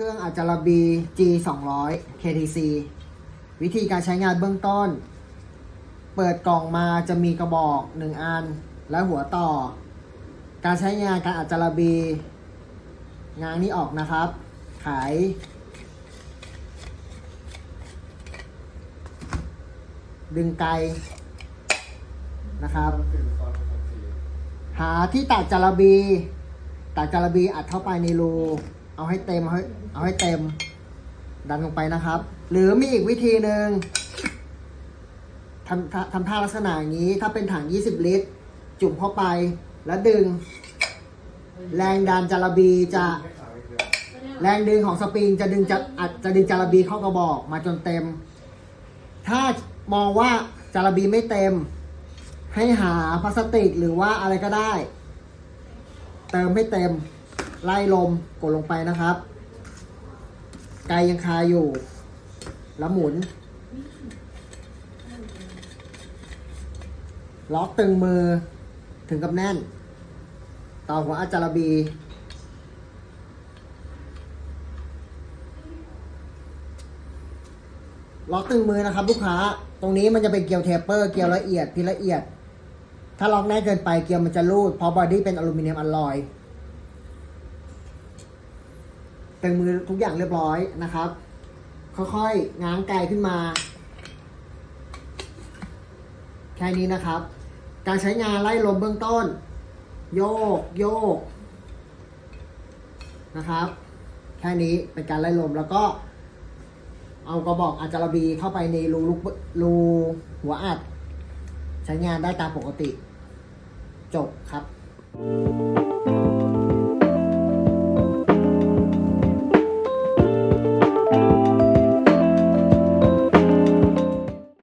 ครื่องอาจารบี G 2 0 0 KTC วิธีการใช้งานเบื้องต้น เปิดกล่องมาจะมีกระบอก 1 อัน และหัวต่อ การใช้งานการอาจารบี งานนี้ออกนะครับ ขายดึงไกลนะครับ หาที่ตัดจาระบี ตัดจาระบีอัดเข้าไปในรู เอาให้เต็มเอาให้เอาให้เต็ม ดันลงไปนะครับ หรือมีอีกวิธีหนึ่งทำทำทำท่าลักษณะอย่างนี้ ถ้าเป็นถัง 20 ลิตร จุ่มเข้าไปแล้วดึง แรงดันจาระบีจะ แรงดึงของสปริงจะดึงจะอัดจะดึงจาระบีเข้ากระบอกมาจนเต็ม ถ้ามองว่าจาระบีไม่เต็ม ให้หาพลาสติกหรือว่าอะไรก็ได้ เติมให้เต็ม ไล่ลมกดลงไปนะครับ ไกยังคาอยู่ แล้วหมุน ล็อกตึงมือถึงกับแน่น ต่อหัวอาจารบี ล็อกตึงมือนะครับ ลูกค้า ตรงนี้มันจะเป็นเกลียวเทปเปอร์ เกลียวละเอียดพิละเอียด ถ้าล็อกแน่นเกินไปเกลียวมันจะรูด เพราะบอดี้เป็นอลูมิเนียมอลลอย ตึงมือทุกอย่างเรียบร้อยนะครับ ค่อยๆง้างไกลขึ้นมา แค่นี้นะครับ การใช้งานไล่ลมเบื้องต้น โยกโยกนะครับ แค่นี้เป็นการไล่ลมแล้วก็ เอากระบอกอาจารบีเข้าไปในรูลูกรูหัวอัด ใช้งานได้ตามปกติ จบครับ